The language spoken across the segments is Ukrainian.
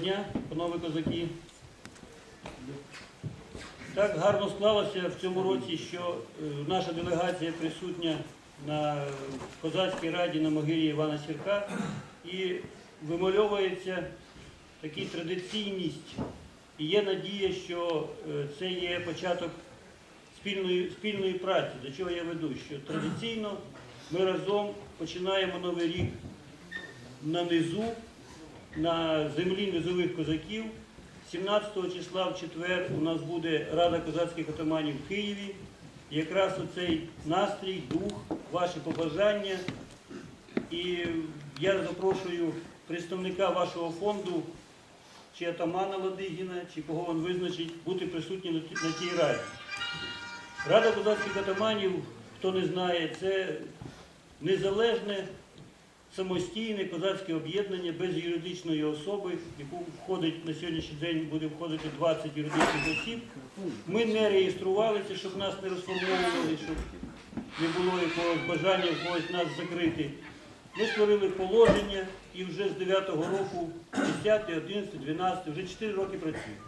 дня, панове козаки. Так гарно склалося в цьому році, що е, наша делегація присутня на козацькій раді на могилі Івана Сірка і вимальовується така традиційність. І є надія, що е, це є початок спільної, спільної праці. До чого я веду? Що традиційно ми разом починаємо новий рік на низу, на землі низових козаків. 17 числа в четвер у нас буде Рада козацьких отаманів в Києві. Якраз оцей настрій, дух, ваші побажання. І я запрошую представника вашого фонду, чи атамана Ладигіна, чи кого він визначить, бути присутнім на тій раді. Рада козацьких атаманів, хто не знає, це незалежне самостійне козацьке об'єднання без юридичної особи, в яку входить на сьогоднішній день буде входити 20 юридичних осіб. Ми не реєструвалися, щоб нас не розформовували, щоб не було якогось бажання когось нас закрити. Ми створили положення і вже з 9-го року, 10, 11, 12, вже 4 роки працюємо.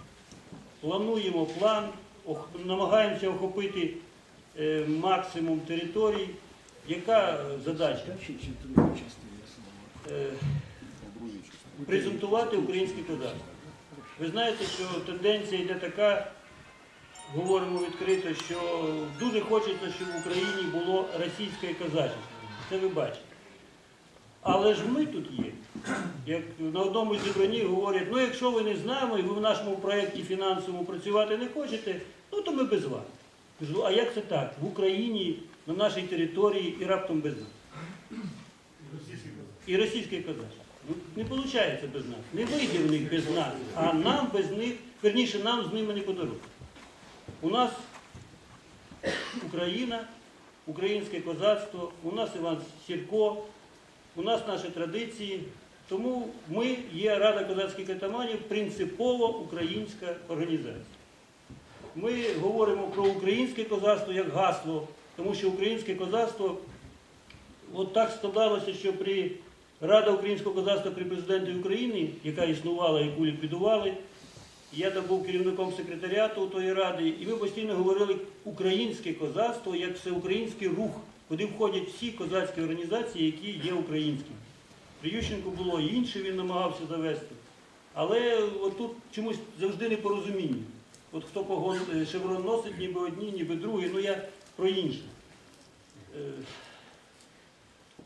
Плануємо план, намагаємося охопити е, максимум територій. Яка е, задача? Е, презентувати українське козацтво. Ви знаєте, що тенденція йде така, говоримо відкрито, що дуже хочеться, щоб в Україні було російське козачество. Це ви бачите. Але ж ми тут є. Як на одному зібранні говорять, ну якщо ви не з нами і ви в нашому проєкті фінансовому працювати не хочете, ну то ми без вас. Кажу, а як це так? В Україні, на нашій території і раптом без нас. І російське козацтво. Ну, не виходить без нас. Не вийде в них без нас, а нам без них, верніше, нам з ними не подарують. У нас Україна, українське козацтво, у нас Іван Сірко, у нас наші традиції. Тому ми є Рада козацьких атаманів принципово українська організація. Ми говоримо про українське козацтво як гасло, тому що українське козацтво От так складалося, що при Рада українського козацтва при президенті України, яка існувала, яку ліквідували, я там був керівником секретаріату тої ради, і ми постійно говорили українське козацтво як всеукраїнський рух, куди входять всі козацькі організації, які є українськими. При Ющенку було і інше, він намагався завести. Але тут чомусь завжди непорозуміння. От хто кого е, шеврон носить, ніби одні, ніби другі, ну я про інше. Е,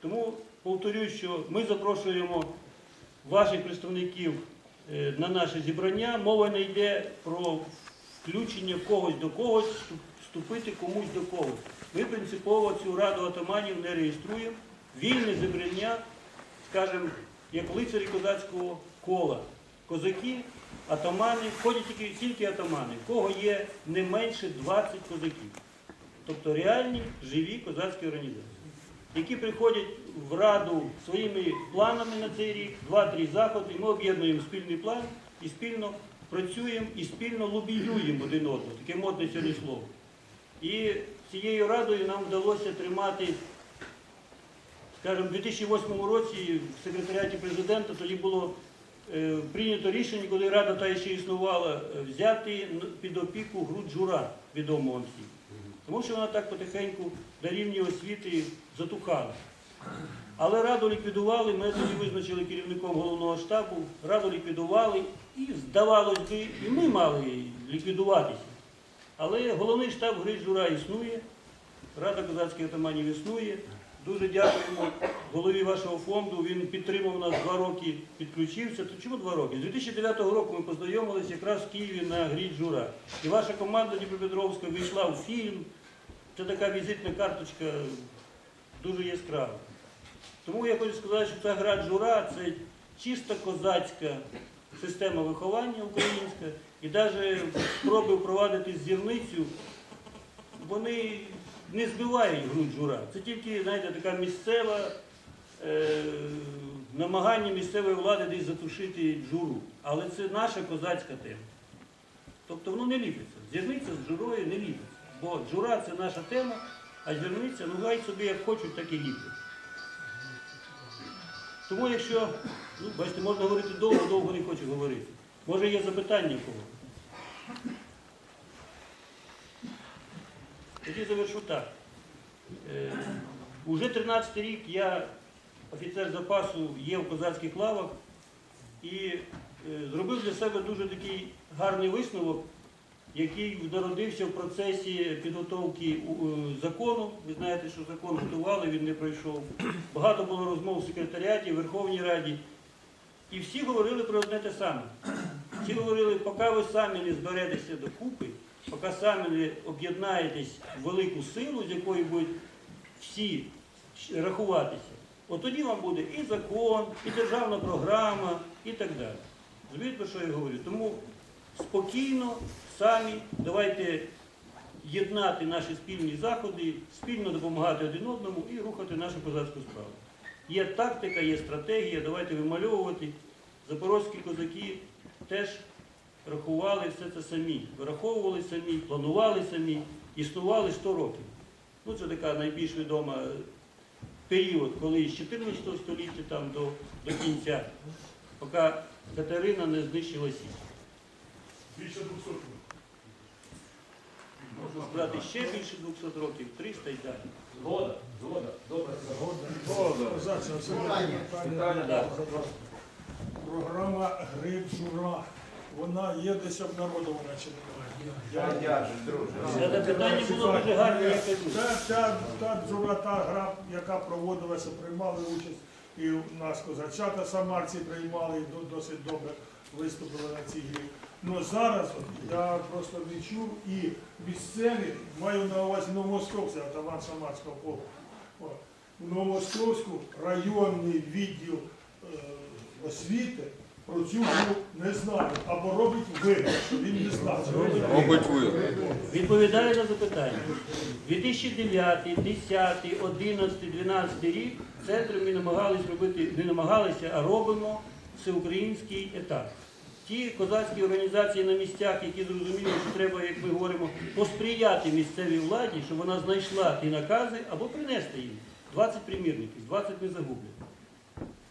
тому повторюю, що ми запрошуємо ваших представників е, на наше зібрання. Мова не йде про включення когось до когось, вступ- вступити комусь до когось. Ми принципово цю раду атаманів не реєструємо. Вільне зібрання, скажімо, як лицарі козацького кола. Козаки, атамани, ходять тільки, тільки атамани, в кого є не менше 20 козаків. Тобто реальні живі козацькі організації які приходять в раду своїми планами на цей рік, два-три заходи. Ми об'єднуємо спільний план і спільно працюємо і спільно лобіюємо один одного. Таке модне сьогодні слово. І цією радою нам вдалося тримати, скажімо, у 2008 році в секретаріаті президента тоді було е, прийнято рішення, коли рада та ще існувала, е, взяти під опіку груд жура, відомо вам всім. Тому що вона так потихеньку на рівні освіти затухала. Але раду ліквідували, ми тоді визначили керівником головного штабу, раду ліквідували і, здавалось би, і ми мали ліквідуватися. Але головний штаб Гриш Жура існує, Рада козацьких атаманів існує. Дуже дякуємо голові вашого фонду. Він підтримав нас два роки, підключився. То чому два роки? З 2009 року ми познайомилися якраз в Києві на грі Жура. І ваша команда Дніпропетровська вийшла в фільм. Це така візитна карточка дуже яскрава. Тому я хочу сказати, що ця гра Джура це чисто козацька система виховання українська. І навіть спроби впровадити зірницю, вони не збивають гру Джура. Це тільки, знаєте, така місцева е, намагання місцевої влади десь затушити джуру. Але це наша козацька тема. Тобто воно не ліпиться. Зірниця з джурою не ліпиться. Бо джура це наша тема, а зірниця, ну гай собі як хочуть, так і ліплять. Тому якщо Ну, бачите, можна говорити довго, довго не хочу говорити. Може є запитання кого? Тоді завершу так. Е, уже 13 рік я офіцер запасу є в козацьких лавах і е, зробив для себе дуже такий гарний висновок, який народився в процесі підготовки е, закону. Ви знаєте, що закон готували, він не пройшов. Багато було розмов в секретаріаті, в Верховній Раді. І всі говорили про одне те саме. Всі говорили, поки ви самі не зберетеся докупи, поки самі не об'єднаєтесь в велику силу, з якою будуть всі рахуватися, от тоді вам буде і закон, і державна програма, і так далі. Розумієте, про що я говорю? Тому спокійно, самі давайте єднати наші спільні заходи, спільно допомагати один одному і рухати нашу козацьку справу. Є тактика, є стратегія, давайте вимальовувати. Запорозькі козаки теж рахували все це самі, вираховували самі, планували самі, існували 100 років. Ну, це така найбільш відома е, період, коли з 14 століття там, до, до кінця, поки Катерина не знищила Січ. Більше 200 років. Можна сказати, ще більше 200 років, 300 і далі. Згода, згода, добре. Так. Програма Гриб Жура. Вона є десь обнародована чи немає? Я- друже. Це запитання було дуже гарне, я кажу. Та, та, та джура, та гра, яка проводилася, приймали участь. І у нас козачата самарці приймали і до- досить добре виступили на цій грі. Ну зараз от, я просто не чув і місцеві, маю на увазі Новомосковця, атаман Самарського полку. У Новомосковську районний відділ е, освіти про цю гру не знає або робить вигляд, що він не знає. Мабуть, ви. Відповідаю на запитання. 2009, 10, 11, 12 рік центром ми намагалися робити, не намагалися, а робимо всеукраїнський етап. Ті козацькі організації на місцях, які зрозуміли, що треба, як ми говоримо, посприяти місцевій владі, щоб вона знайшла ті накази або принести їм 20 примірників, 20 не загублять.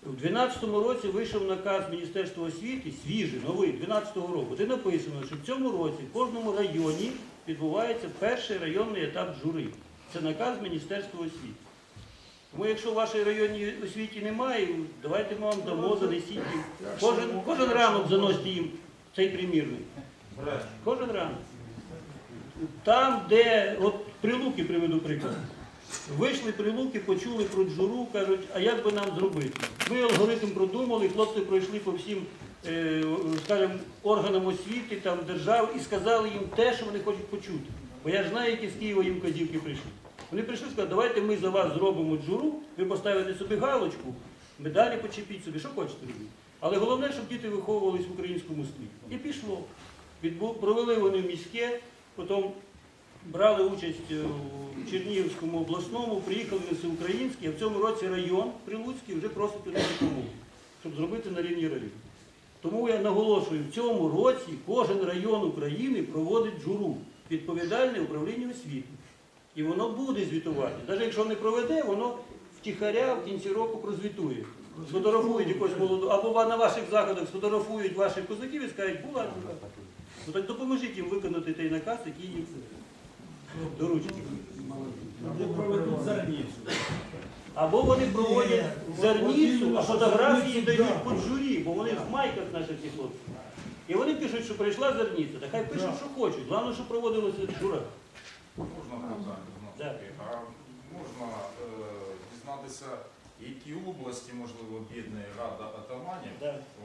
У 2012 році вийшов наказ Міністерства освіти, свіжий, новий, 2012 року, де написано, що в цьому році в кожному районі відбувається перший районний етап жури. Це наказ Міністерства освіти. Тому якщо в вашій районній освіті немає, давайте ми вам дамо, занесіть. Кожен, кожен ранок заносите їм цей примірник. Кожен ранок. Там, де, от прилуки приведу приклад. Вийшли прилуки, почули про джуру, кажуть, а як би нам зробити? Ми алгоритм продумали, хлопці пройшли по всім е, скажімо, органам освіти, там, держав і сказали їм те, що вони хочуть почути. Бо я ж знаю, які з Києва їм казівки прийшли. Вони прийшли і сказали, давайте ми за вас зробимо джуру, ви поставите собі галочку, медалі почепіть собі, що хочете робити. Але головне, щоб діти виховувались в українському стилі. І пішло. Провели вони міське, потім брали участь е, у Чернігівському обласному, приїхали на всеукраїнський, а в цьому році район Прилуцький вже просить у них допомогу, щоб зробити на рівні району. Тому я наголошую, в цьому році кожен район України проводить джуру, відповідальне управління освіти. І воно буде звітувати. Навіть якщо не проведе, воно втіхаря в кінці року прозвітує. Сфотографують якось молоду, або на ваших заходах сфотографують ваших козаків і скажуть, була. Ну так допоможіть їм виконати той наказ, який їм доручені. Або проведуть зарніцю. Або вони проводять зерніцу, а фотографії дають під журі, бо вони в майках наші ці хлопці. І вони пишуть, що прийшла зерніця. Та хай пишуть, що хочуть. Головне, що проводилося жура. Можна Так. А можна е, дізнатися, які області, можливо, об'єднує Рада атаманів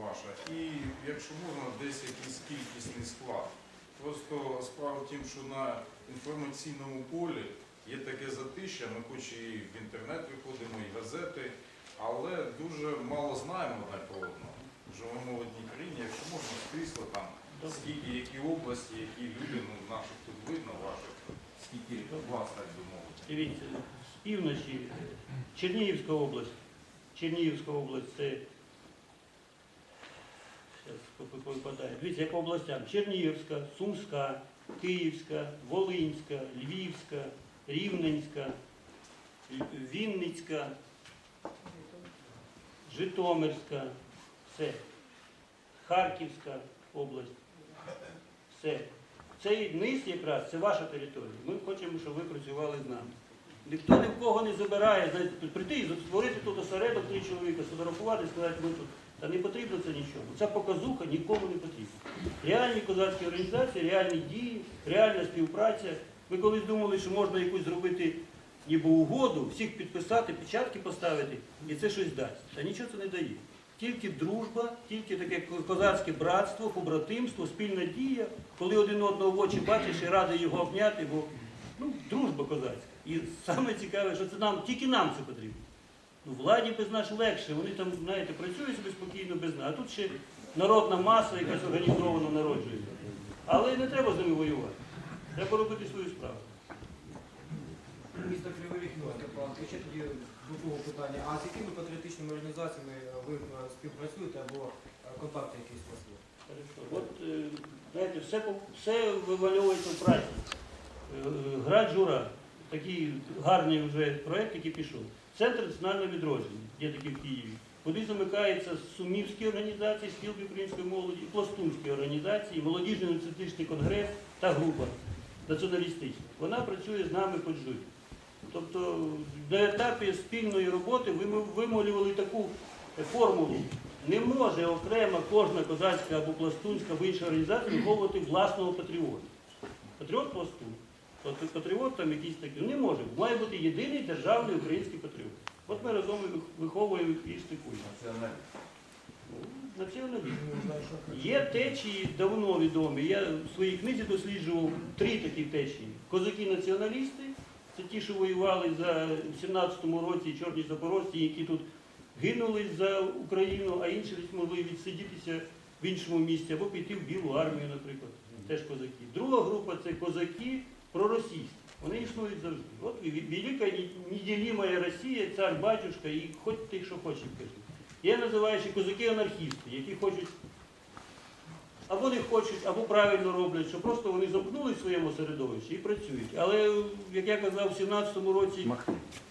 ваша, і якщо можна, десь якийсь кількісний склад. Просто справа в тім, що на інформаційному полі є таке затища, ми хоч і в інтернет виходимо, і газети, але дуже мало знаємо одне про одного. Живемо в одній країні, якщо можна стисло там, скільки, які області, які люди, ну наших тут видно, ваших, скільки вас, так би мовити. Дивіться, з півночі Чернігівська область. Чернігівська область це. Випадає. Дивіться, як по областям. Чернігівська, Сумська, Київська, Волинська, Львівська, Рівненська, Вінницька, Житомирська, Все. Харківська область. Все. Цей низ якраз це ваша територія. Ми хочемо, щоб ви працювали з нами. Ніхто ні в кого не забирає, прийти і створити тут осередок три чоловіка, сфотографувати, сказати, ми тут. Та не потрібно це нічого. Ця показуха нікому не потрібна. Реальні козацькі організації, реальні дії, реальна співпраця. Ми колись думали, що можна якусь зробити ніби угоду, всіх підписати, печатки поставити, і це щось дасть. Та нічого це не дає. Тільки дружба, тільки таке козацьке братство, побратимство, спільна дія, коли один одного в очі бачиш і радий його обняти, бо ну, дружба козацька. І саме цікаве, що це нам, тільки нам це потрібно. Ну, владі без нас легше, вони там, знаєте, працюють собі спокійно без нас. А тут ще народна маса якась організовано народжується. Але не треба з ними воювати. Треба робити свою справу. Місто Кривий Ріг, Степан, і ще тоді до того питання. А з якими патріотичними організаціями ви е, співпрацюєте або е, контакти якісь у вас є? От, е, знаєте, все, все вивальовується в праці. Град Жура, такий гарний вже проєкт, який пішов. Центр національного відродження, є такий в Києві. Куди замикаються сумівські організації, спілки української молоді, пластунські організації, молодіжний націоналістичний конгрес та група націоналістична. Вона працює з нами по джуті. Тобто на етапі спільної роботи ви вимолювали таку формулу. Не може окремо кожна козацька або пластунська або інша організація виховувати власного патріота. Патріот пластун. Патріот там якийсь такий. Не може. Має бути єдиний державний український патріот. От ми разом виховуємо і стикуємо. Націоналізм. Є течії давно відомі. Я в своїй книзі досліджував три такі течії. Козаки-націоналісти, це ті, що воювали за в 17-му році чорні запорожці, які тут гинули за Україну, а інші могли відсидітися в іншому місці або піти в Білу армію, наприклад. Теж козаки. Друга група це козаки проросійські. Вони існують завжди. От велика неділімая Росія, цар батюшка, і хоч ти що хочеш кажи. Я називаю ще козаки-анархісти, які хочуть або не хочуть, або правильно роблять, що просто вони замкнули в своєму середовищі і працюють. Але, як я казав, в 17-му році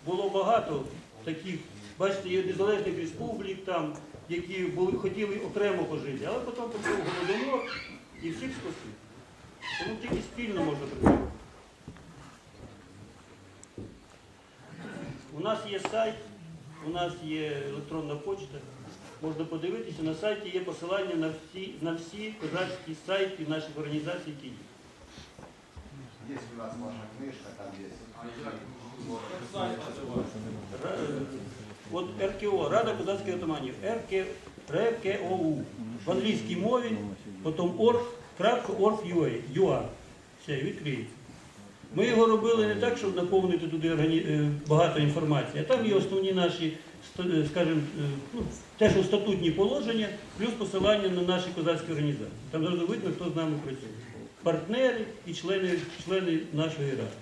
було багато таких, бачите, є незалежних республік там, які були, хотіли окремо пожити, але потім пішов голодомор і всіх спасли. Тому тільки спільно можна працювати. Нас є сайт, у нас є електронна почта. Можна подивитися, на сайті є посилання на всі, на всі козацькі сайти наших організацій, які є. Есть у нас ваша книжка, там е, От РКО, Рада козацьких отаманів, РК, РКОУ. В англійській мові, потім орг, крапка org.ua. Все, відкриється. Ми його робили не так, щоб наповнити туди е, багато інформації, а там є основні наші, е, скажімо, е, ну, те, що статутні положення, плюс посилання на наші козацькі організації. Там зразу видно, хто з нами працює. Партнери і члени, члени нашої ради.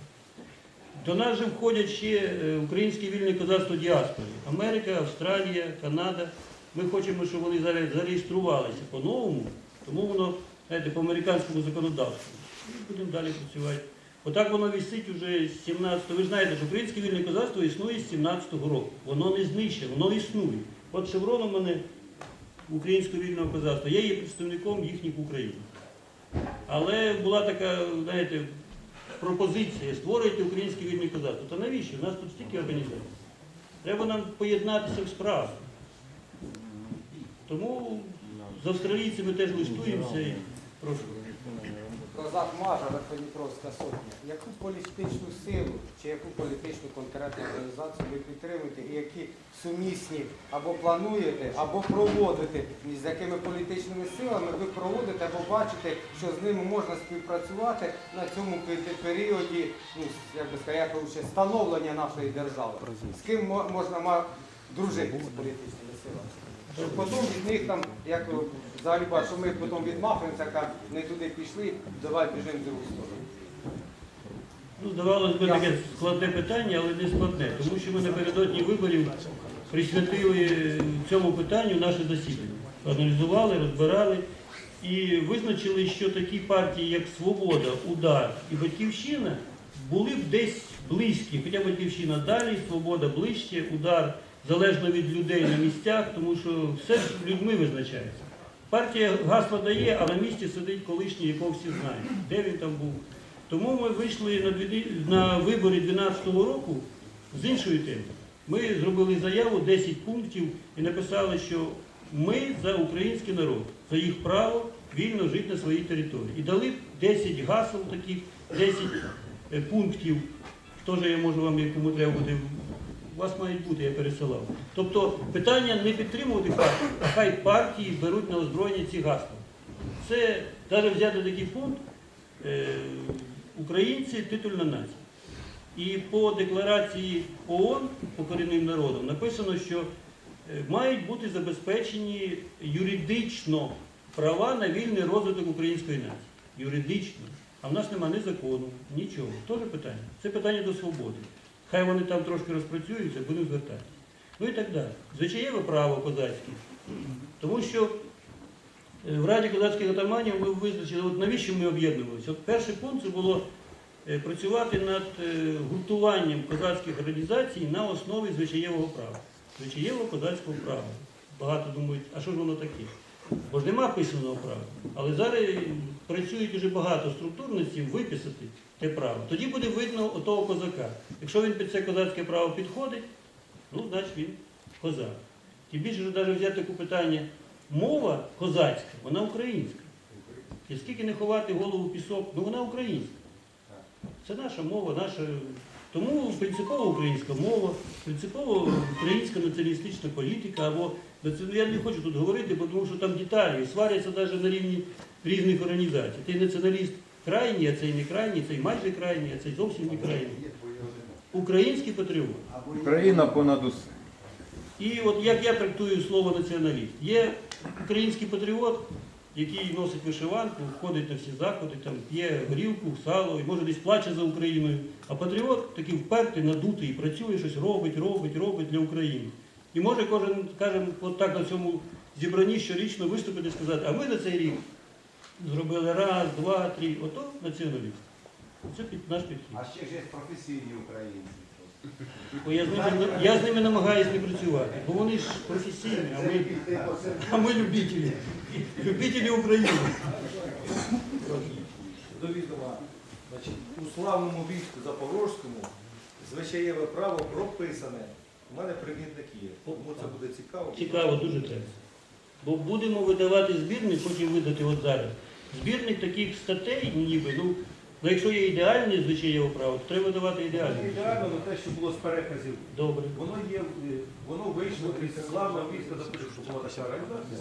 До нас же входять ще українське вільне козацтво діаспори. Америка, Австралія, Канада. Ми хочемо, щоб вони зареєструвалися по-новому, тому воно, знаєте, по американському законодавству. І будемо далі працювати. Отак воно висить уже з 17-го. Ви знаєте, що українське вільне козацтво існує з 17-го року. Воно не знищено, воно існує. От шеврон у мене українського вільного козацтва. Я є представником їхніх в Україні. Але була така, знаєте, пропозиція створюйте українське вільне козацтво. То навіщо? У нас тут стільки організацій. Треба нам поєднатися в справу. Тому з австралійцями теж листуємося і прошу. Козак Мажа, Верходніпровська сотня. Яку політичну силу чи яку політичну конкретну організацію ви підтримуєте і які сумісні або плануєте, або проводите, з якими політичними силами ви проводите або бачите, що з ними можна співпрацювати на цьому періоді, ну, як би сказати, становлення нашої держави? З ким можна дружити з політичними силами? Щоб потім від них там, як взагалі що ми потім відмахуємося, кажемо, не туди пішли, давай біжимо в другу сторону. Ну, здавалось би, таке складне питання, але не складне, тому що ми напередодні виборів присвятили цьому питанню наше засідання. Аналізували, розбирали і визначили, що такі партії, як Свобода, Удар і Батьківщина, були б десь близькі, хоча Батьківщина далі, Свобода ближче, Удар залежно від людей на місцях, тому що все ж людьми визначається. Партія гасло дає, а на місці сидить колишній, якого всі знають, де він там був. Тому ми вийшли на, вибори 2012 року з іншою темою. Ми зробили заяву 10 пунктів і написали, що ми за український народ, за їх право вільно жити на своїй території. І дали 10 гасел таких, 10 е, пунктів. Теж я можу вам, якому треба буде, у вас мають бути, я пересилав. Тобто питання не підтримувати партію, а хай партії беруть на озброєння ці гасла. Це навіть взяти такий пункт, е, українці титульна нація. І по декларації ООН по корінним народам написано, що е, мають бути забезпечені юридично права на вільний розвиток української нації. Юридично. А в нас немає ні закону, нічого. Теж питання. Це питання до свободи. Хай вони там трошки розпрацюються, будемо звертатися. Ну і так далі. Звичаєве право козацьке. Тому що е, в Раді козацьких отаманів ми визначили, от навіщо ми об'єднувалися. От перший пункт це було е, працювати над е, гуртуванням козацьких організацій на основі звичаєвого права. Звичаєвого козацького права. Багато думають, а що ж воно таке? Бо ж нема писаного права. Але зараз працюють дуже багато структур виписати те право. Тоді буде видно отого козака. Якщо він під це козацьке право підходить, ну, значить він козак. Тим більше, навіть взяти таке питання, мова козацька, вона українська. І скільки не ховати голову пісок, ну вона українська. Це наша мова, наша. Тому принципово українська мова, принципово українська націоналістична політика, або я не хочу тут говорити, бо тому що там деталі сваряться навіть на рівні різних організацій. Цей націоналіст крайній, а цей не крайній, цей майже крайній, а цей зовсім не крайній. Український патріот. Україна понад усе. І от як я трактую слово націоналіст, є український патріот, який носить вишиванку, ходить на всі заходи, там п'є горілку, сало, і може десь плаче за Україною. А патріот такий впертий, надутий, працює, щось робить, робить, робить для України. І може кожен, скажімо, от так на цьому зібранні щорічно виступити і сказати, а ми на цей рік зробили раз, два, три. Ото націоналіст. Це під наш підхід. А ще ж є професійні українці. Бо я з ними, я з ними намагаюся не працювати, бо вони ж професійні, а ми, а ми любителі. Любителі України. До відома, значить, у славному війську Запорозькому звичаєве право прописане. У мене примітник є. Тому це буде цікаво. Цікаво, дуже треба. Бо будемо видавати збірник, хочемо видати от зараз. Збірник таких статей, ніби, ну, ну якщо є ідеальне звичаєве право, то треба видавати Це ідеальне. ідеально, але те, що було з переказів, Добре. воно є, е, воно вийшло із славного війська Запорізького. Була така організація.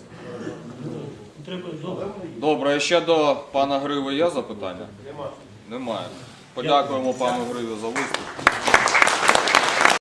Треба добре. Добре, ще до пана Гриви є запитання? Нема. Немає. Подякуємо пану Гриві за виступ.